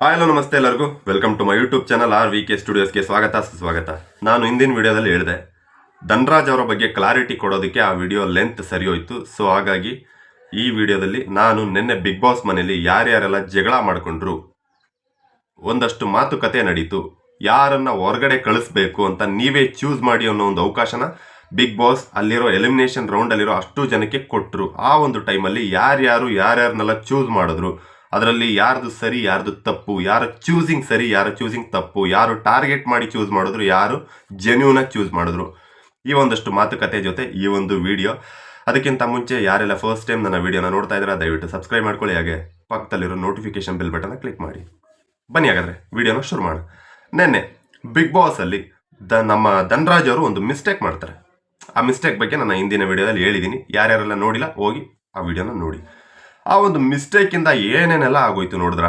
Hi hello ನಮಸ್ತೆ ಎಲ್ಲರಿಗೂ. Welcome to my YouTube channel R V K ಸ್ಟುಡಿಯೋಸ್ಗೆ ಸ್ವಾಗತ, ಸುಸ್ವಾಗತ. ನಾನು ಹಿಂದಿನ ವಿಡಿಯೋದಲ್ಲಿ ಹೇಳಿದೆ, ಧನ್ರಾಜ್ ಅವರ ಬಗ್ಗೆ ಕ್ಲಾರಿಟಿ ಕೊಡೋದಕ್ಕೆ ಆ ವಿಡಿಯೋ ಲೆಂತ್ ಸರಿ ಹೋಯಿತು. ಸೊ ಹಾಗಾಗಿ ಈ ವಿಡಿಯೋದಲ್ಲಿ ನಾನು ನಿನ್ನೆ ಬಿಗ್ ಬಾಸ್ ಮನೆಯಲ್ಲಿ ಯಾರ್ಯಾರೆಲ್ಲ ಜಗಳ ಮಾಡಿಕೊಂಡ್ರು, ಒಂದಷ್ಟು ಮಾತುಕತೆ ನಡೀತು. ಯಾರನ್ನ ಹೊರಗಡೆ ಕಳಿಸ್ಬೇಕು ಅಂತ ನೀವೇ ಚೂಸ್ ಮಾಡಿ ಅನ್ನೋ ಒಂದು ಅವಕಾಶನ ಬಿಗ್ ಬಾಸ್ ಅಲ್ಲಿರೋ ಎಲಿಮಿನೇಷನ್ ರೌಂಡಲ್ಲಿರೋ ಅಷ್ಟು ಜನಕ್ಕೆ ಕೊಟ್ಟರು ಆ ಒಂದು ಟೈಮಲ್ಲಿ ಯಾರ್ಯಾರು ಯಾರ್ಯಾರನ್ನೆಲ್ಲ ಚೂಸ್ ಮಾಡಿದ್ರು ಅದರಲ್ಲಿ ಯಾರ್ದು ಸರಿ, ಯಾರ್ದು ತಪ್ಪು, ಯಾರ ಚೂಸಿಂಗ್ ಸರಿ, ಯಾರ ಚೂಸಿಂಗ್ ತಪ್ಪು, ಯಾರು ಟಾರ್ಗೆಟ್ ಮಾಡಿ ಚೂಸ್ ಮಾಡಿದ್ರು, ಯಾರು ಜೆನ್ಯೂನಾಗಿ ಚೂಸ್ ಮಾಡಿದ್ರು. ಈ ಒಂದಷ್ಟು ಮಾತುಕತೆ ಜೊತೆ ಈ ಒಂದು ವಿಡಿಯೋ ಅದಕ್ಕಿಂತ ಮುಂಚೆ ಯಾರೆಲ್ಲ ಫಸ್ಟ್ ಟೈಮ್ ನನ್ನ ವಿಡಿಯೋನ ನೋಡ್ತಾ ಇದ್ರೆ ದಯವಿಟ್ಟು ಸಬ್ಸ್ಕ್ರೈಬ್ ಮಾಡ್ಕೊಳ್ಳಿ. ಹಾಗೆ ಪಕ್ಕದಲ್ಲಿರೋ ನೋಟಿಫಿಕೇಶನ್ ಬಿಲ್ ಬಟನ್ನ ಕ್ಲಿಕ್ ಮಾಡಿ. ಬನ್ನಿ ಹಾಗಾದ್ರೆ ವಿಡಿಯೋನ ಶುರು ಮಾಡೋಣ. ನೆನ್ನೆ ಬಿಗ್ ಬಾಸಲ್ಲಿ ದ ನಮ್ಮ ಧನ್ರಾಜ್ ಅವರು ಒಂದು ಮಿಸ್ಟೇಕ್ ಮಾಡ್ತಾರೆ. ಆ ಮಿಸ್ಟೇಕ್ ಬಗ್ಗೆ ನಾನು ಹಿಂದಿನ ವಿಡಿಯೋದಲ್ಲಿ ಹೇಳಿದ್ದೀನಿ. ಯಾರ್ಯಾರೆಲ್ಲ ನೋಡಿಲ್ಲ, ಹೋಗಿ ಆ ವಿಡಿಯೋನ ನೋಡಿ. ಆ ಒಂದು ಮಿಸ್ಟೇಕಿಂದ ಏನೇನೆಲ್ಲ ಆಗೋಯ್ತು ನೋಡಿದ್ರ?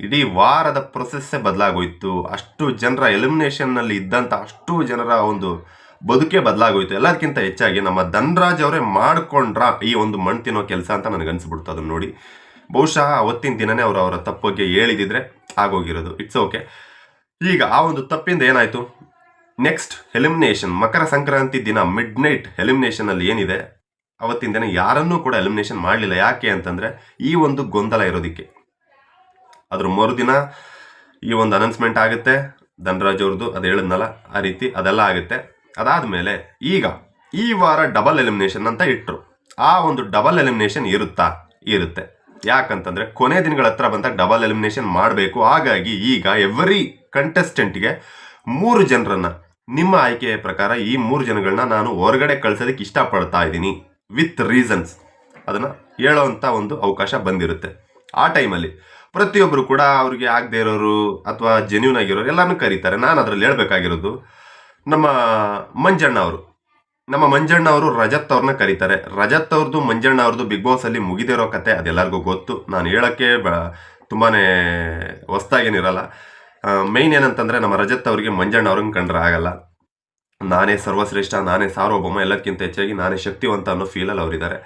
ಇಡೀ ವಾರದ ಪ್ರೊಸೆಸ್ಸೇ ಬದಲಾಗೋಯ್ತು. ಅಷ್ಟು ಜನರ ಎಲಿಮಿನೇಷನ್ನಲ್ಲಿ ಇದ್ದಂಥ ಅಷ್ಟು ಜನರ ಒಂದು ಬದುಕೇ ಬದಲಾಗೋಯ್ತು. ಎಲ್ಲದಕ್ಕಿಂತ ಹೆಚ್ಚಾಗಿ ನಮ್ಮ ಧನ್ರಾಜ್ ಅವರೇ ಮಾಡ್ಕೊಂಡ್ರ ಈ ಒಂದು ಮಣ್ ತಿನ್ನೋ ಕೆಲಸ ಅಂತ ನನಗನ್ಸ್ಬಿಡ್ತು ಅದನ್ನು ನೋಡಿ. ಬಹುಶಃ ಅವತ್ತಿನ ದಿನನೇ ಅವರು ಅವರ ತಪ್ಪಿಗೆ ಹೇಳಿದಿದ್ರೆ ಆಗೋಗಿರೋದು. ಇಟ್ಸ್ ಓಕೆ ಈಗ ಆ ಒಂದು ತಪ್ಪಿಂದ ಏನಾಯ್ತು? ನೆಕ್ಸ್ಟ್ ಎಲಿಮಿನೇಷನ್ ಮಕರ ಸಂಕ್ರಾಂತಿ ದಿನ ಮಿಡ್ ನೈಟ್ ಎಲಿಮಿನೇಷನ್ ಅಲ್ಲಿ ಏನಿದೆ? ಅವತ್ತಿನ ದಿನ ಯಾರನ್ನೂ ಕೂಡ ಎಲಿಮಿನೇಷನ್ ಮಾಡಲಿಲ್ಲ. ಯಾಕೆ ಅಂತಂದರೆ ಈ ಒಂದು ಗೊಂದಲ ಇರೋದಕ್ಕೆ. ಅದ್ರ ಮರುದಿನ ಈ ಒಂದು ಅನೌನ್ಸ್ಮೆಂಟ್ ಆಗುತ್ತೆ. ಧನರಾಜ್ ಅವ್ರದ್ದು ಅದು ಹೇಳಿದ್ನಲ್ಲ, ಆ ರೀತಿ ಅದೆಲ್ಲ ಆಗುತ್ತೆ. ಅದಾದ್ಮೇಲೆ ಈಗ ಈ ವಾರ ಡಬಲ್ ಎಲಿಮಿನೇಷನ್ ಅಂತ ಇಟ್ಟರು ಆ ಒಂದು ಡಬಲ್ ಎಲಿಮಿನೇಷನ್ ಇರುತ್ತಾ? ಇರುತ್ತೆ. ಯಾಕಂತಂದರೆ ಕೊನೆ ದಿನಗಳ ಹತ್ರ ಬಂದಾಗ ಡಬಲ್ ಎಲಿಮಿನೇಷನ್ ಮಾಡಬೇಕು. ಹಾಗಾಗಿ ಈಗ ಎವ್ರಿ ಕಂಟೆಸ್ಟೆಂಟ್ಗೆ ಮೂರು ಜನರನ್ನು, ನಿಮ್ಮ ಆಯ್ಕೆಯ ಪ್ರಕಾರ ಈ ಮೂರು ಜನಗಳನ್ನ ನಾನು ಹೊರಗಡೆ ಕಳಿಸೋದಕ್ಕೆ ಇಷ್ಟಪಡ್ತಾ ಇದ್ದೀನಿ. With reasons. ಅದನ್ನು ಹೇಳೋವಂಥ ಒಂದು ಅವಕಾಶ ಬಂದಿರುತ್ತೆ. ಆ ಟೈಮಲ್ಲಿ ಪ್ರತಿಯೊಬ್ಬರು ಕೂಡ ಅವ್ರಿಗೆ ಆಗದೆ ಇರೋರು ಅಥವಾ ಜೆನ್ಯೂನ್ ಆಗಿರೋರು ಎಲ್ಲನೂ ಕರೀತಾರೆ. ನಾನು ಅದರಲ್ಲಿ ಹೇಳಬೇಕಾಗಿರೋದು, ನಮ್ಮ ಮಂಜಣ್ಣ ಅವರು. ನಮ್ಮ ಮಂಜಣ್ಣ ಅವರು ರಜತ್ ಅವ್ರನ್ನ ಕರೀತಾರೆ. ರಜತ್ ಅವ್ರದ್ದು ಮಂಜಣ್ಣ ಅವ್ರದ್ದು ಬಿಗ್ ಬಾಸ್ ಅಲ್ಲಿ ಮುಗಿದಿರೋ ಕತೆ ಅದೆಲ್ಲರಿಗೂ ಗೊತ್ತು. ನಾನು ಹೇಳೋಕ್ಕೆ ಬ ತುಂಬಾ ಹೊಸ್ದಾಗೇನಿರಲ್ಲ. ಮೈನ್ ಏನಂತಂದರೆ ನಮ್ಮ ರಜತ್ ಅವರಿಗೆ ಮಂಜಣ್ಣ ಅವ್ರನ್ನ ಕಂಡ್ರೆ ಆಗಲ್ಲ. ನಾನೇ ಸರ್ವಶ್ರೇಷ್ಠ, ನಾನೇ ಸಾರ್ವಭೌಮ ಎಲ್ಲಕ್ಕಿಂತ ಹೆಚ್ಚಾಗಿ ನಾನೇ ಶಕ್ತಿವಂತ ಅನ್ನೋ ಫೀಲಲ್ಲಿ ಅವರಿದ್ದಾರೆ.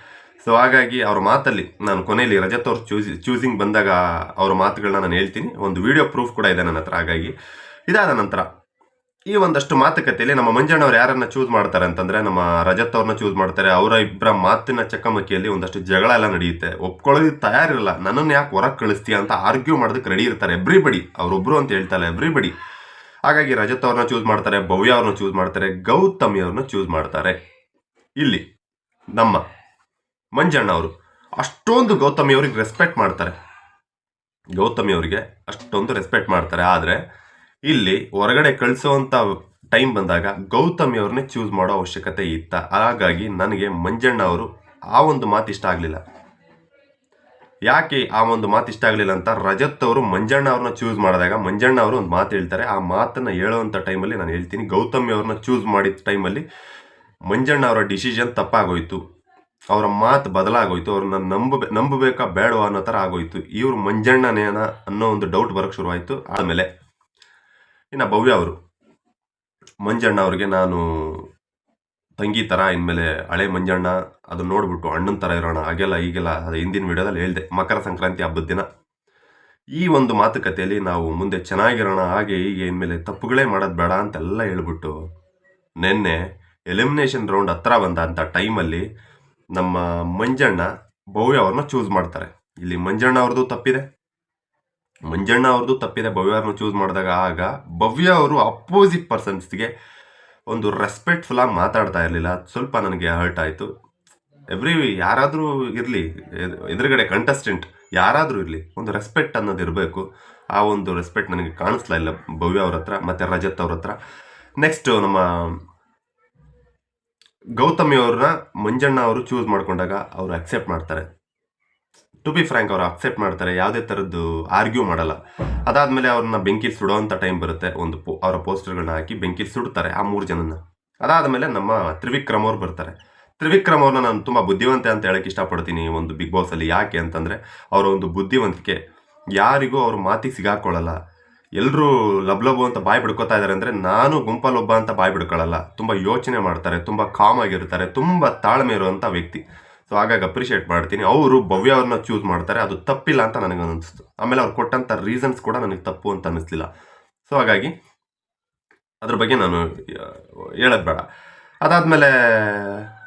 ಸೊ ಹಾಗಾಗಿ ಅವ್ರ ಮಾತಲ್ಲಿ ನಾನು ಕೊನೆಯಲ್ಲಿ ರಜತ್ ಅವ್ರ ಚೂಸ್ ಚೂಸಿಂಗ್ ಬಂದಾಗ ಅವ್ರ ಮಾತುಗಳನ್ನ ನಾನು ಹೇಳ್ತೀನಿ. ಒಂದು ವಿಡಿಯೋ ಪ್ರೂಫ್ ಕೂಡ ಇದೆ ನನ್ನ ಹತ್ರ, ಹಾಗಾಗಿ ಇದಾದ ನಂತರ ಈ ಒಂದಷ್ಟು ಮಾತುಕತೆಯಲ್ಲಿ ನಮ್ಮ ಮಂಜಣ್ಣವ್ರು ಯಾರನ್ನು ಚೂಸ್ ಮಾಡ್ತಾರೆ ಅಂತಂದ್ರೆ ನಮ್ಮ ರಜತ್ ಅವ್ರನ್ನ ಚೂಸ್ ಮಾಡ್ತಾರೆ. ಅವರ ಇಬ್ಬರ ಮಾತಿನ ಚಕಮಕಿಯಲ್ಲಿ ಒಂದಷ್ಟು ಜಗಳ ಎಲ್ಲ ನಡೆಯುತ್ತೆ. ಒಪ್ಕೊಳ್ಳೋದು ತಯಾರಿಲ್ಲ ನನ್ನನ್ನು ಯಾಕೆ ಹೊರಗೆ ಕಳಿಸ್ತೀಯ ಅಂತ ಆರ್ಗ್ಯೂ ಮಾಡೋದಕ್ಕೆ ರೆಡಿ ಇರ್ತಾರೆ ಎವ್ರಿಬಡಿ ಅವರೊಬ್ರು ಅಂತ ಹೇಳ್ತಾರೆ ಎವ್ರಿಬಡಿ ಹಾಗಾಗಿ ರಜತ್ ಅವ್ರನ್ನ ಚೂಸ್ ಮಾಡ್ತಾರೆ ಭವ್ಯ ಅವ್ರನ್ನ ಚೂಸ್ ಮಾಡ್ತಾರೆ ಗೌತಮಿ ಅವ್ರನ್ನ ಚೂಸ್ ಮಾಡ್ತಾರೆ. ಇಲ್ಲಿ ನಮ್ಮ ಮಂಜಣ್ಣ ಅವರು ಅಷ್ಟೊಂದು ಗೌತಮಿ ಅವ್ರಿಗೆ ರೆಸ್ಪೆಕ್ಟ್ ಮಾಡ್ತಾರೆ. ಗೌತಮಿ ಅವರಿಗೆ ಅಷ್ಟೊಂದು ರೆಸ್ಪೆಕ್ಟ್ ಮಾಡ್ತಾರೆ. ಆದರೆ ಇಲ್ಲಿ ಹೊರಗಡೆ ಕಳಿಸೋವಂಥ ಟೈಮ್ ಬಂದಾಗ ಗೌತಮಿ ಅವ್ರನ್ನೇ ಚೂಸ್ ಮಾಡೋ ಅವಶ್ಯಕತೆ ಇತ್ತ. ಹಾಗಾಗಿ ನನಗೆ ಮಂಜಣ್ಣ ಅವರು ಆ ಒಂದು ಮಾತು ಇಷ್ಟ ಆಗಲಿಲ್ಲ. ಯಾಕೆ ಆ ಒಂದು ಮಾತು ಇಷ್ಟ ಆಗಲಿಲ್ಲ ಅಂತ ರಜತ್ ಅವರು ಮಂಜಣ್ಣ ಅವ್ರನ್ನ ಚೂಸ್ ಮಾಡಿದಾಗ ಮಂಜಣ್ಣ ಅವರು ಒಂದು ಮಾತು ಹೇಳ್ತಾರೆ. ಆ ಮಾತನ್ನು ಹೇಳುವಂಥ ಟೈಮಲ್ಲಿ ನಾನು ಹೇಳ್ತೀನಿ. ಗೌತಮಿ ಅವ್ರನ್ನ ಚೂಸ್ ಮಾಡಿದ ಟೈಮಲ್ಲಿ ಮಂಜಣ್ಣ ಅವರ ಡಿಸಿಷನ್ ತಪ್ಪಾಗೋಯ್ತು. ಅವರ ಮಾತು ಬದಲಾಗೋಯ್ತು. ಅವ್ರನ್ನ ನಂಬ, ನಂಬಬೇಕಾ ಬೇಡವಾ ಅನ್ನೋ ಥರ ಆಗೋಯ್ತು. ಇವರು ಮಂಜಣ್ಣನೇನ ಅನ್ನೋ ಒಂದು ಡೌಟ್ ಬರೋಕ್ಕೆ ಶುರುವಾಯಿತು. ಆಮೇಲೆ ಇನ್ನು ಭವ್ಯ ಅವರು, ಮಂಜಣ್ಣ ಅವ್ರಿಗೆ ನಾನು ತಂಗಿ ಥರ ಇನ್ಮೇಲೆ ಹಳೆ ಮಂಜಣ್ಣ ಅದನ್ನ ನೋಡ್ಬಿಟ್ಟು ಅಣ್ಣನ ಥರ ಇರೋಣ, ಹಾಗೆಲ್ಲ ಈಗೆಲ್ಲ ಅದು ಹಿಂದಿನ ವಿಡಿಯೋದಲ್ಲಿ ಹೇಳಿದೆ. ಮಕರ ಸಂಕ್ರಾಂತಿ ಹಬ್ಬದ ದಿನ. ಈ ಒಂದು ಮಾತುಕತೆಯಲ್ಲಿ ನಾವು ಮುಂದೆ ಚೆನ್ನಾಗಿರೋಣ, ಹಾಗೆ ಹೀಗೆ ಇನ್ಮೇಲೆ ತಪ್ಪುಗಳೇ ಮಾಡೋದು ಬೇಡ ಅಂತೆಲ್ಲ ಹೇಳ್ಬಿಟ್ಟು ನಿನ್ನೆ ಎಲಿಮಿನೇಷನ್ ರೌಂಡ್ ಹತ್ರ ಬಂದ ಅಂತ ಟೈಮಲ್ಲಿ ನಮ್ಮ ಮಂಜಣ್ಣ ಭವ್ಯ ಅವ್ರನ್ನ ಚೂಸ್ ಮಾಡ್ತಾರೆ. ಇಲ್ಲಿ ಮಂಜಣ್ಣ ಅವ್ರದ್ದು ತಪ್ಪಿದೆ. ಮಂಜಣ್ಣ ಅವ್ರದ್ದು ತಪ್ಪಿದೆ, ಭವ್ಯ ಅವ್ರನ್ನ ಚೂಸ್ ಮಾಡಿದಾಗ ಆಗ ಭವ್ಯ ಅವರು ಅಪೋಸಿಟ್ ಪರ್ಸನ್ಸ್ಗೆ ಒಂದು ರೆಸ್ಪೆಕ್ಟ್ಫುಲ್ ಆಗಿ ಮಾತಾಡ್ತಾ ಇರಲಿಲ್ಲ. ಸ್ವಲ್ಪ ನನಗೆ ಹರ್ಟ್ ಆಯಿತು. ಎವ್ರಿ ಯಾರಾದರೂ ಇರಲಿ ಎದುರುಗಡೆ ಕಂಟೆಸ್ಟೆಂಟ್ ಯಾರಾದರೂ ಇರಲಿ, ಒಂದು ರೆಸ್ಪೆಕ್ಟ್ ಅನ್ನೋದು ಇರಬೇಕು. ಆ ಒಂದು ರೆಸ್ಪೆಕ್ಟ್ ನನಗೆ ಕಾಣಿಸ್ತಾ ಇಲ್ಲ ಭವ್ಯ ಅವ್ರ ಹತ್ರ, ಮತ್ತು ರಜತ್ ಅವ್ರ ಹತ್ರ. ನೆಕ್ಸ್ಟ್ ನಮ್ಮ ಗೌತಮಿ ಅವ್ರನ್ನ ಮಂಜಣ್ಣ ಅವರು ಚೂಸ್ ಮಾಡ್ಕೊಂಡಾಗ ಅವರು ಅಕ್ಸೆಪ್ಟ್ ಮಾಡ್ತಾರೆ. ಟು ಬಿ ಫ್ರ್ಯಾಂಕ್ ಅವರು ಅಕ್ಸೆಪ್ಟ್ ಮಾಡ್ತಾರೆ, ಯಾವುದೇ ಥರದ್ದು ಆರ್ಗ್ಯೂ ಮಾಡಲ್ಲ. ಅದಾದಮೇಲೆ ಅವ್ರನ್ನ ಬೆಂಕಿ ಸುಡೋವಂಥ ಟೈಮ್ ಬರುತ್ತೆ, ಒಂದು ಪೋ ಅವರ ಪೋಸ್ಟರ್ಗಳನ್ನ ಹಾಕಿ ಬೆಂಕಿ ಸುಡ್ತಾರೆ ಆ ಮೂರು ಜನನ. ಅದಾದಮೇಲೆ ನಮ್ಮ ತ್ರಿವಿಕ್ರಮ್ ಅವ್ರು ಬರ್ತಾರೆ. ತ್ರಿವಿಕ್ರಮ್ ಅವ್ರನ್ನ ನಾನು ತುಂಬ ಬುದ್ಧಿವಂತೆ ಅಂತ ಹೇಳಕ್ಕೆ ಇಷ್ಟಪಡ್ತೀನಿ ಒಂದು ಬಿಗ್ ಬಾಸಲ್ಲಿ ಯಾಕೆ ಅಂತಂದರೆ, ಅವರ ಒಂದು ಬುದ್ಧಿವಂತಿಕೆ. ಯಾರಿಗೂ ಅವ್ರ ಮಾತಿಗೆ ಸಿಗಾಕೊಳ್ಳಲ್ಲ ಎಲ್ಲರೂ ಲಬ್ ಲಬು ಅಂತ ಬಾಯಿ ಬಿಡ್ಕೋತಾ ಇದ್ದಾರೆ ಅಂದರೆ ನಾನು ಗುಂಪಲ್ಲೊಬ್ಬ ಅಂತ ಬಾಯಿ ಬಿಡ್ಕೊಳ್ಳಲ್ಲ ತುಂಬ ಯೋಚನೆ ಮಾಡ್ತಾರೆ, ತುಂಬ ಕಾಮ್ ಆಗಿರ್ತಾರೆ, ತುಂಬ ತಾಳ್ಮೆ ಇರುವಂಥ ವ್ಯಕ್ತಿ. ಸೊ ಹಾಗಾಗಿ ಅಪ್ರಿಷಿಯೇಟ್ ಮಾಡ್ತೀನಿ. ಅವರು ಭವ್ಯ ಅವ್ರನ್ನ ಚೂಸ್ ಮಾಡ್ತಾರೆ. ಅದು ತಪ್ಪಿಲ್ಲ ಅಂತ ನನಗೆ ಅನಿಸ್ತು ಆಮೇಲೆ ಅವ್ರು ಕೊಟ್ಟಂಥ ರೀಸನ್ಸ್ ಕೂಡ ನನಗೆ ತಪ್ಪು ಅಂತ ಅನ್ನಿಸ್ಲಿಲ್ಲ. ಸೊ ಹಾಗಾಗಿ ಅದ್ರ ಬಗ್ಗೆ ನಾನು ಹೇಳೋದು ಬೇಡ. ಅದಾದಮೇಲೆ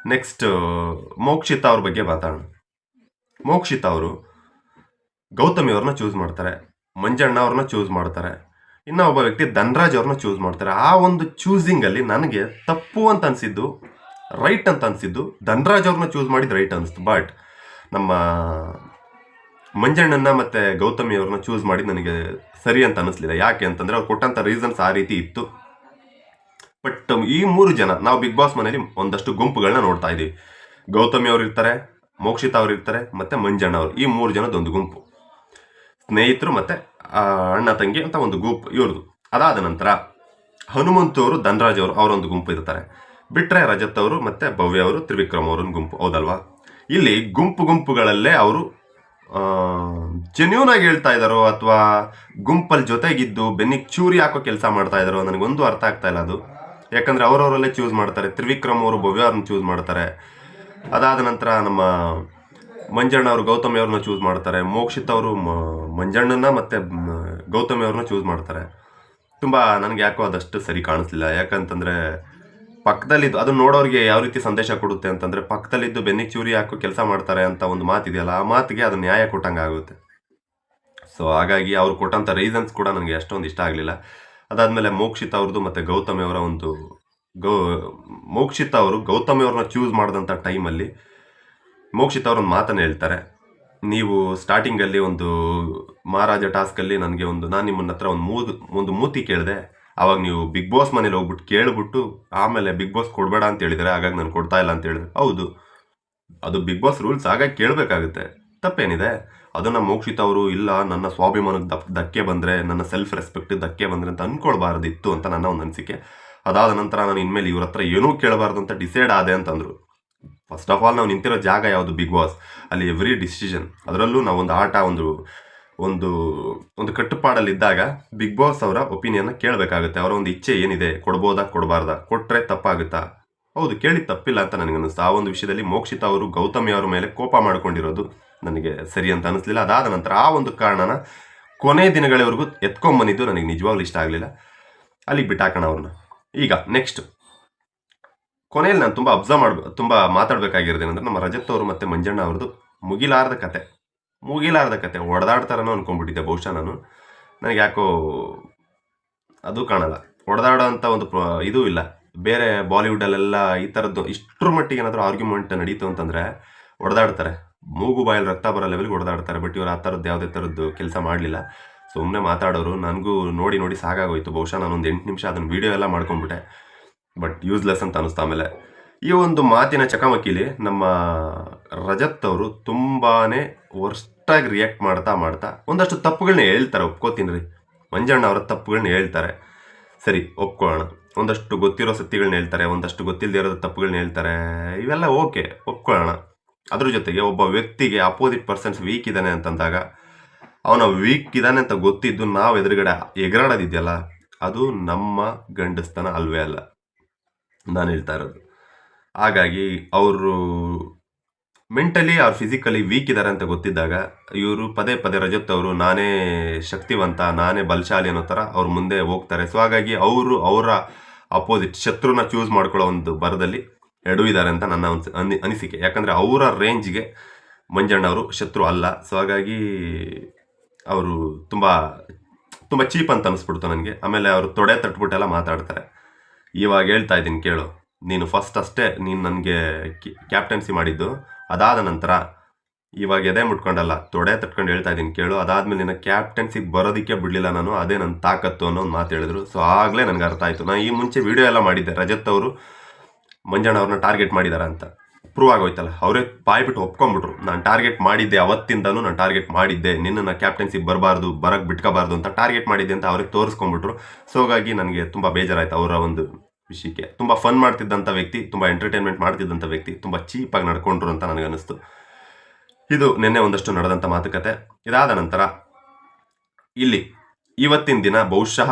ನೆಕ್ಸ್ಟ್ ಮೋಕ್ಷಿತ ಅವ್ರ ಬಗ್ಗೆ ಮಾತಾಡೋಣ. ಮೋಕ್ಷಿತ ಅವರು ಗೌತಮಿ ಅವ್ರನ್ನ ಚೂಸ್ ಮಾಡ್ತಾರೆ. ಮಂಜಣ್ಣ ಅವ್ರನ್ನ ಚೂಸ್ ಮಾಡ್ತಾರೆ. ಇನ್ನ ಒಬ್ಬ ವ್ಯಕ್ತಿ ಧನ್ರಾಜ್ ಅವ್ರನ್ನ ಚೂಸ್ ಮಾಡ್ತಾರೆ. ಆ ಒಂದು ಚೂಸಿಂಗಲ್ಲಿ ನನಗೆ ತಪ್ಪು ಅಂತ ಅನಿಸಿದ್ದು ರೈಟ್ ಅಂತ ಅನಿಸಿದ್ದು. ಧನ್ರಾಜ್ ಅವ್ರನ್ನ ಚೂಸ್ ಮಾಡಿದ್ದು ರೈಟ್ ಅನಿಸ್ತು ಬಟ್ ನಮ್ಮ ಮಂಜಣ್ಣನ ಮತ್ತು ಗೌತಮಿ ಅವ್ರನ್ನ ಚೂಸ್ ಮಾಡಿ ನನಗೆ ಸರಿ ಅಂತ ಅನಿಸ್ಲಿಲ್ಲ. ಯಾಕೆ ಅಂತಂದರೆ ಅವ್ರು ಕೊಟ್ಟಂಥ ರೀಸನ್ಸ್ ಆ ರೀತಿ ಇತ್ತು. ಬಟ್ ಈ ಮೂರು ಜನ, ನಾವು ಬಿಗ್ ಬಾಸ್ ಮನೇಲಿ ಒಂದಷ್ಟು ಗುಂಪುಗಳನ್ನ ನೋಡ್ತಾ ಇದ್ದೀವಿ. ಗೌತಮಿ ಅವ್ರು ಇರ್ತಾರೆ, ಮೋಕ್ಷಿತ ಅವ್ರು ಇರ್ತಾರೆ, ಮತ್ತು ಮಂಜಣ್ಣ ಅವರು. ಈ ಮೂರು ಜನದೊಂದು ಗುಂಪು. ಸ್ನೇಹಿತರು ಮತ್ತು ಅಣ್ಣ ತಂಗಿ ಅಂತ ಒಂದು ಗುಂಪು ಇವ್ರದ್ದು. ಅದಾದ ನಂತರ ಹನುಮಂತು ಅವರು ಧನರಾಜ್ ಅವರು, ಅವರೊಂದು ಗುಂಪು ಇರ್ತಾರೆ. ಬಿಟ್ರೆ ರಜತ್ ಅವರು ಮತ್ತೆ ಭವ್ಯ ಅವರು, ತ್ರಿವಿಕ್ರಮ್ ಅವರೊಂದು ಗುಂಪು. ಹೌದಲ್ವಾ? ಇಲ್ಲಿ ಗುಂಪು ಗುಂಪುಗಳಲ್ಲೇ ಅವರು ಜೆನ್ಯೂನ್ ಆಗಿ ಹೇಳ್ತಾ ಇದ್ದಾರೋ ಅಥವಾ ಗುಂಪಲ್ಲಿ ಜೊತೆಗಿದ್ದು ಬೆನ್ನಿಗೆ ಚೂರಿ ಹಾಕೋ ಕೆಲಸ ಮಾಡ್ತಾ ಇದ್ದಾರೋ ನನಗೊಂದು ಅರ್ಥ ಆಗ್ತಾ ಇಲ್ಲ ಅದು. ಯಾಕಂದ್ರೆ ಅವರವರಲ್ಲೇ ಚೂಸ್ ಮಾಡ್ತಾರೆ. ತ್ರಿವಿಕ್ರಮ್ ಅವರು ಭವ್ಯ ಅವ್ರನ್ನ ಚೂಸ್ ಮಾಡ್ತಾರೆ. ಅದಾದ ನಂತರ ನಮ್ಮ ಮಂಜಣ್ಣ ಅವರು, ಗೌತಮಿ ಅವ್ರನ್ನ ಚೂಸ್ ಮಾಡ್ತಾರೆ. ಮೋಕ್ಷಿತ್ ಅವರು ಮಂಜಣ್ಣನ ಮತ್ತೆ ಗೌತಮಿ ಅವ್ರನ್ನ ಚೂಸ್ ಮಾಡ್ತಾರೆ. ತುಂಬ ನನಗೆ ಯಾಕೋ ಅದಷ್ಟು ಸರಿ ಕಾಣಿಸ್ಲಿಲ್ಲ. ಯಾಕಂತಂದ್ರೆ ಪಕ್ಕದಲ್ಲಿದ್ದು, ಅದು ನೋಡೋರಿಗೆ ಯಾವ ರೀತಿ ಸಂದೇಶ ಕೊಡುತ್ತೆ ಅಂತಂದ್ರೆ, ಪಕ್ಕದಲ್ಲಿದ್ದು ಬೆನ್ನಿ ಚೂರಿ ಹಾಕೋ ಕೆಲಸ ಮಾಡ್ತಾರೆ ಅಂತ ಒಂದು ಮಾತಿದೆಯಲ್ಲ, ಆ ಮಾತಿಗೆ ಅದು ನ್ಯಾಯ ಕೊಟ್ಟಂಗಾಗುತ್ತೆ ಸೊ ಹಾಗಾಗಿ ಅವ್ರು ಕೊಟ್ಟಂಥ ರೀಸನ್ಸ್ ಕೂಡ ನನಗೆ ಅಷ್ಟೊಂದು ಇಷ್ಟ ಆಗಲಿಲ್ಲ. ಅದಾದಮೇಲೆ ಮೋಕ್ಷಿತ ಅವ್ರದ್ದು ಮತ್ತು ಗೌತಮಿ ಅವರ ಒಂದು ಗೌ, ಮೋಕ್ಷಿತ್ ಅವರು ಗೌತಮಿ ಅವ್ರನ್ನ ಚೂಸ್ ಮಾಡಿದಂಥ ಟೈಮಲ್ಲಿ ಮೋಕ್ಷಿತ್ ಅವ್ರೊಂದು ಮಾತನ್ನು ಹೇಳ್ತಾರೆ. ನೀವು ಸ್ಟಾರ್ಟಿಂಗಲ್ಲಿ ಒಂದು ಮಹಾರಾಜ ಟಾಸ್ಕಲ್ಲಿ ನನಗೆ ಒಂದು, ನಾನು ನಿಮ್ಮನ್ನ ಹತ್ರ ಒಂದು ಮೂದು ಒಂದು ಮೂತಿ ಕೇಳಿದೆ ಅವಾಗ ನೀವು ಬಿಗ್ ಬಾಸ್ ಮನೇಲಿ ಹೋಗ್ಬಿಟ್ಟು ಕೇಳ್ಬಿಟ್ಟು, ಆಮೇಲೆ ಬಿಗ್ ಬಾಸ್ ಕೊಡಬೇಡ ಅಂತ ಹೇಳಿದರೆ, ಹಾಗಾಗಿ ನಾನು ಕೊಡ್ತಾ ಇಲ್ಲ ಅಂತ ಹೇಳಿದ್ರೆ. ಹೌದು. ಅದು ಬಿಗ್ ಬಾಸ್ ರೂಲ್ಸ್ ಹಾಗಾಗಿ ಕೇಳಬೇಕಾಗುತ್ತೆ. ತಪ್ಪೇನಿದೆ? ಅದನ್ನ ಮೋಕ್ಷಿತ ಅವರು, ಇಲ್ಲ, ನನ್ನ ಸ್ವಾಭಿಮಾನಕ್ಕೆ ಧಕ್ಕೆ ಬಂದರೆ, ನನ್ನ ಸೆಲ್ಫ್ ರೆಸ್ಪೆಕ್ಟ್ ಧಕ್ಕೆ ಬಂದರೆ ಅಂತ ಅಂದ್ಕೊಳ್ಬಾರ್ದಿತ್ತು ಅಂತ ನನ್ನ ಒಂದು ಅನಿಸಿಕೆ. ಅದಾದ ನಂತರ ನಾನು ಇನ್ಮೇಲೆ ಇವ್ರ ಹತ್ರ ಏನೂ ಕೇಳಬಾರ್ದು ಅಂತ ಡಿಸೈಡ್ ಆದೆ ಅಂತಂದರು. ಫಸ್ಟ್ ಆಫ್ ಆಲ್ ನಾವು ನಿಂತಿರೋ ಜಾಗ ಯಾವುದು ಬಿಗ್ ಬಾಸ್ ಅಲ್ಲಿ ಎವ್ರಿ ಡಿಸಿಷನ್ ಅದರಲ್ಲೂ ನಾವು ಒಂದು ಆಟ, ಒಂದು ಒಂದು ಒಂದು ಕಟ್ಟುಪಾಡಲ್ಲಿದ್ದಾಗ ಬಿಗ್ ಬಾಸ್ ಅವರ ಒಪಿನಿಯನ್ನ ಕೇಳಬೇಕಾಗುತ್ತೆ. ಅವರ ಒಂದು ಇಚ್ಛೆ ಏನಿದೆ? ಕೊಡ್ಬೋದಾ? ಕೊಡಬಾರ್ದಾ? ಕೊಟ್ಟರೆ ತಪ್ಪಾಗುತ್ತಾ? ಹೌದು ಕೇಳಿ ತಪ್ಪಿಲ್ಲ ಅಂತ ನನಗೆ ಅನ್ನಿಸ್ತು. ಆ ಒಂದು ವಿಷಯದಲ್ಲಿ ಮೋಕ್ಷಿತ ಅವರು, ಗೌತಮಿ ಅವರ ಮೇಲೆ ಕೋಪ ಮಾಡಿಕೊಂಡಿರೋದು ನನಗೆ ಸರಿ ಅಂತ ಅನಿಸ್ಲಿಲ್ಲ ಅದಾದ ನಂತರ ಆ ಒಂದು ಕಾರಣನ ಕೊನೆ ದಿನಗಳವರೆಗೂ ಎತ್ಕೊಂಬಂದಿದ್ದು ನನಗೆ ನಿಜವಾಗ್ಲೂ ಇಷ್ಟ ಆಗಲಿಲ್ಲ. ಅಲ್ಲಿಗೆ ಬಿಟ್ಟಾಕೋಣ ಅವ್ರನ್ನ. ಈಗ ನೆಕ್ಸ್ಟ್ ಕೊನೆಯಲ್ಲಿ ನಾನು ತುಂಬ ಅಬ್ಸರ್ವ್ ಮಾಡ್ಬೇಕು ತುಂಬ ಮಾತಾಡಬೇಕಾಗಿರೋದೇನೆಂದ್ರೆ ನಮ್ಮ ರಜತ್ ಅವರು ಮತ್ತು ಮಂಜಣ್ಣ ಅವ್ರದ್ದು ಮುಗಿಲಾರದ ಕತೆ. ಮುಗಿಲಾರದ ಕತೆ, ಹೊಡೆದಾಡ್ತಾರನೋ ಅನ್ಕೊಂಡ್ಬಿಟ್ಟಿದ್ದೆ ಬಹುಶಃ ನಾನು. ನನಗೆ ಯಾಕೋ ಅದು ಕಾಣಲ್ಲ. ಹೊಡೆದಾಡೋ ಅಂತ ಒಂದು ಪ್ರ- ಇದು ಇಲ್ಲ. ಬೇರೆ ಬಾಲಿವುಡಲ್ಲೆಲ್ಲ ಈ ಥರದ್ದು ಇಷ್ಟರ ಮಟ್ಟಿಗೆ ಏನಾದರೂ ಆರ್ಗ್ಯುಮೆಂಟ್ ನಡೀತು ಅಂತಂದರೆ ಹೊಡೆದಾಡ್ತಾರೆ. ಮೂಗು, ಬಾಯಲ್ಲಿ ರಕ್ತ ಬರೋ ಲೆವೆಲ್ಗೆ ಹೊಡೆದಾಡ್ತಾರೆ, ಬಟ್ ಇವರು ಆ ಥರದ್ದು ಯಾವುದೇ ಥರದ್ದು ಕೆಲಸ ಮಾಡಲಿಲ್ಲ. ಸುಮ್ಮನೆ ಮಾತಾಡೋರು, ನನಗೂ ನೋಡಿ ನೋಡಿ ಸಾಕಾಗೋಯ್ತು. ಬಹುಶಃ ಒಂದು ಎಂಟು ನಿಮಿಷ ಅದನ್ನು ವೀಡಿಯೋ ಎಲ್ಲ ಮಾಡ್ಕೊಂಡ್ಬಿಟ್ಟೆ. ಬಟ್ ಯೂಸ್ಲೆಸ್ ಅಂತ ಅನಿಸ್ತಾ ಆಮೇಲೆ. ಈ ಒಂದು ಮಾತಿನ ಚಕಮಕಿಲಿ ನಮ್ಮ ರಜತ್ ಅವರು ತುಂಬಾನೇ ವರ್ಸ್ಟಾಗಿ ರಿಯಾಕ್ಟ್ ಮಾಡ್ತಾ ಮಾಡ್ತಾ ಒಂದಷ್ಟು ತಪ್ಪುಗಳನ್ನ ಹೇಳ್ತಾರೆ, ಒಪ್ಕೋತೀನಿ ರೀ. ಮಂಜಣ್ಣ ಅವರ ತಪ್ಪುಗಳನ್ನ ಹೇಳ್ತಾರೆ. ಸರಿ, ಒಪ್ಕೊಳ್ಳೋಣ. ಒಂದಷ್ಟು ಗೊತ್ತಿರೋ ಸತ್ಯಗಳನ್ನ ಹೇಳ್ತಾರೆ, ಒಂದಷ್ಟು ಗೊತ್ತಿಲ್ಲದೆ ಇರೋ ತಪ್ಪುಗಳನ್ನ ಹೇಳ್ತಾರೆ. ಇವೆಲ್ಲ ಓಕೆ, ಒಪ್ಕೊಳ್ಳೋಣ. ಅದ್ರ ಜೊತೆಗೆ ಒಬ್ಬ ವ್ಯಕ್ತಿಗೆ ಅಪೋಸಿಟ್ ಪರ್ಸನ್ಸ್ ವೀಕ್ ಇದ್ದಾನೆ ಅಂತಂದಾಗ, ಅವನ ವೀಕ್ ಇದ್ದಾನೆ ಅಂತ ಗೊತ್ತಿದ್ದು ನಾವು ಎದುರುಗಡೆ ಎಗರಾಡೋದಿದೆಯಲ್ಲ, ಅದು ನಮ್ಮ ಗಂಡಸ್ತನ ಅಲ್ವೇ ಅಲ್ಲ. ನಾನು ಹೇಳ್ತಾ ಇರೋದು. ಹಾಗಾಗಿ ಅವರು ಮೆಂಟಲಿ ಅವ್ರು ಫಿಸಿಕಲಿ ವೀಕ್ ಇದ್ದಾರೆ ಅಂತ ಗೊತ್ತಿದ್ದಾಗ, ಇವರು ಪದೇ ಪದೇ ರಜತ್ ಅವರು, ನಾನೇ ಶಕ್ತಿವಂತ, ನಾನೇ ಬಲಶಾಲಿ ಅನ್ನೋ ಥರ ಅವ್ರ ಮುಂದೆ ಹೋಗ್ತಾರೆ. ಸೊ ಹಾಗಾಗಿ ಅವರು ಅವರ ಅಪೋಸಿಟ್ ಶತ್ರುನ ಚೂಸ್ ಮಾಡ್ಕೊಳ್ಳೋ ಒಂದು ಬರದಲ್ಲಿ ಎಡುವಿದ್ದಾರೆ ಅಂತ ನನ್ನ ಒಂದು ಅನಿ, ಅನಿಸಿಕೆ. ಯಾಕಂದರೆ ಅವರ ರೇಂಜ್ಗೆ ಮಂಜಣ್ಣ ಅವರು ಶತ್ರು ಅಲ್ಲ. ಸೊ ಹಾಗಾಗಿ ಅವರು ತುಂಬ ತುಂಬ ಚೀಪ್ ಅಂತ ಅನಿಸ್ಬಿಡ್ತು ನನಗೆ. ಆಮೇಲೆ ಅವರು ತೊಡೆ ತಟ್ಬಿಟ್ಟೆಲ್ಲ ಮಾತಾಡ್ತಾರೆ. ಇವಾಗ ಹೇಳ್ತಾ ಇದ್ದೀನಿ ಕೇಳು. ನೀನು ಫಸ್ಟ್ ಅಷ್ಟೇ ನೀನು ನನಗೆ ಕ್ಯಾಪ್ಟನ್ಸಿ ಮಾಡಿದ್ದು. ಅದಾದ ನಂತರ ಇವಾಗ ಎದೆ ಮುಟ್ಕೊಂಡಲ್ಲ, ತೊಡೆ ತಟ್ಕೊಂಡು ಹೇಳ್ತಾ ಇದ್ದೀನಿ, ಕೇಳು. ಅದಾದ್ಮೇಲೆ ನಿನ್ನ ಕ್ಯಾಪ್ಟನ್ಸಿಗೆ ಬರೋದಕ್ಕೆ ಬಿಡಲಿಲ್ಲ ನಾನು, ಅದೇ ನನ್ನ ತಾಕತ್ತು ಅನ್ನೋ ಒಂದು ಮಾತು ಹೇಳಿದ್ರು. ಸೊ ಆಗಲೇ ನನಗೆ ಅರ್ಥ ಆಯಿತು. ನಾನು ಈ ಮುಂಚೆ ವಿಡಿಯೋ ಎಲ್ಲ ಮಾಡಿದ್ದೆ. ರಜತ್ ಅವರು ಮಂಜಣ್ಣ ಅವ್ರನ್ನ ಟಾರ್ಗೆಟ್ ಮಾಡಿದಾರ ಅಂತ. ಪ್ರೂವ್ ಆಗೋಯ್ತಲ್ಲ. ಅವರೇ ಬಾಯ್ಬಿಟ್ಟು ಒಪ್ಕೊಂಡ್ಬಿಟ್ರು. ನಾನು ಟಾರ್ಗೆಟ್ ಮಾಡಿದ್ದೆ, ಅವತ್ತಿಂದನೂ ನಾನು ಟಾರ್ಗೆಟ್ ಮಾಡಿದ್ದೆ. ನಿನ್ನನ್ನು ಕ್ಯಾಪ್ಟನ್ಸಿಗೆ ಬರಬಾರ್ದು ಬರಕ್ಕೆ ಬಿಟ್ಕೋಬಾರ್ದು ಅಂತ ಟಾರ್ಗೆಟ್ ಮಾಡಿದ್ದೆ ಅಂತ ಅವ್ರಿಗೆ ತೋರಿಸ್ಕೊಂಡ್ಬಿಟ್ರು. ಸೊ ಹಾಗಾಗಿ ನನಗೆ ತುಂಬ ಬೇಜಾರಾಯಿತು. ಅವರ ಒಂದು ವಿಷಯಕ್ಕೆ. ತುಂಬ ಫನ್ ಮಾಡ್ತಿದ್ದಂಥ ವ್ಯಕ್ತಿ, ತುಂಬ ಎಂಟರ್ಟೈನ್ಮೆಂಟ್ ಮಾಡ್ತಿದ್ದಂಥ ವ್ಯಕ್ತಿ, ತುಂಬ ಚೀಪಾಗಿ ನಡ್ಕೊಂಡ್ರು ಅಂತ ನನಗನ್ನಿಸ್ತು. ಇದು ನಿನ್ನೆ ಒಂದಷ್ಟು ನಡೆದಂಥ ಮಾತುಕತೆ. ಇದಾದ ನಂತರ ಇಲ್ಲಿ ಇವತ್ತಿನ ದಿನ ಬಹುಶಃ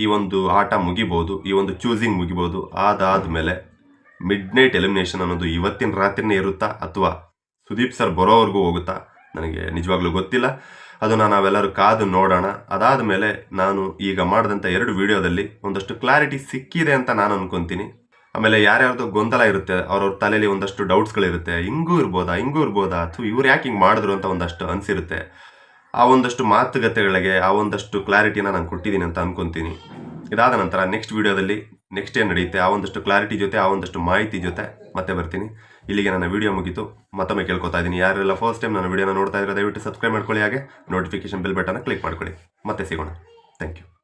ಈ ಒಂದು ಆಟ ಮುಗಿಬೋದು, ಈ ಒಂದು ಚೂಸಿಂಗ್ ಮುಗಿಬೋದು. ಅದಾದಮೇಲೆ ಮಿಡ್ ನೈಟ್ ಎಲಿಮಿನೇಷನ್ ಅನ್ನೋದು ಇವತ್ತಿನ ರಾತ್ರಿನೇ ಇರುತ್ತಾ ಅಥವಾ ಸುದೀಪ್ ಸರ್ ಬರೋವರೆಗೂ ಹೋಗುತ್ತಾ ನನಗೆ ನಿಜವಾಗ್ಲೂ ಗೊತ್ತಿಲ್ಲ. ಅದನ್ನು ನಾವೆಲ್ಲರೂ ಕಾದು ನೋಡೋಣ. ಅದಾದ ಮೇಲೆ ನಾನು ಈಗ ಮಾಡಿದಂಥ ಎರಡು ವಿಡಿಯೋದಲ್ಲಿ ಒಂದಷ್ಟು ಕ್ಲಾರಿಟಿ ಸಿಕ್ಕಿದೆ ಅಂತ ನಾನು ಅನ್ಕೊಂತೀನಿ. ಆಮೇಲೆ ಯಾರ್ಯಾರ್ದು ಗೊಂದಲ ಇರುತ್ತೆ, ಅವ್ರವ್ರ ತಲೆಯಲ್ಲಿ ಒಂದಷ್ಟು ಡೌಟ್ಸ್ಗಳಿರುತ್ತೆ, ಹಿಂಗೂ ಇರ್ಬೋದಾ? ಹಿಂಗೂ ಇರ್ಬೋದಾ? ಅಥವಾ ಇವ್ರು ಯಾಕೆ ಹಿಂಗೆ ಮಾಡಿದ್ರು ಅಂತ ಒಂದಷ್ಟು ಅನಿಸಿರುತ್ತೆ. ಆ ಒಂದಷ್ಟು ಮಾತುಕತೆಗಳಿಗೆ, ಆ ಒಂದಷ್ಟು ಕ್ಲಾರಿಟಿನ ನಾನು ಕೊಟ್ಟಿದ್ದೀನಿ ಅಂತ ಅನ್ಕೊಂತೀನಿ. ಇದಾದ ನಂತರ ನೆಕ್ಸ್ಟ್ ವಿಡಿಯೋದಲ್ಲಿ ನೆಕ್ಸ್ಟ್ ಏನು ನಡೆಯುತ್ತೆ? ಆ ಒಂದಷ್ಟು ಕ್ಲಾರಿಟಿ ಜೊತೆ, ಆ ಒಂದಷ್ಟು ಮಾಹಿತಿ ಜೊತೆ ಮತ್ತೆ ಬರ್ತೀನಿ. ಇಲ್ಲಿಗೆ ನನ್ನ ವಿಡಿಯೋ ಮುಗಿತು. ಮತ್ತೊಮ್ಮೆ ಕೇಳ್ಕೊತಾ ಇದ್ದೀನಿ. ಯಾರೆಲ್ಲ ಫಸ್ಟ್ ಟೈಮ್ ನನ್ನ ವಿಡಿಯೋನ ನೋಡ್ತಾ ಇದ್ರೆ ದಯವಿಟ್ಟು ಸಬ್ಸ್ಕ್ರೈಬ್ ಮಾಡ್ಕೊಳ್ಳಿ ಹಾಗೆ. ನೋಟಿಫಿಕೇಶನ್ ಬೆಲ್ ಬಟನ್ನ ಕ್ಲಿಕ್ ಮಾಡ್ಕೊಳ್ಳಿ. ಮತ್ತೆ ಸಿಗೋಣ. Thank you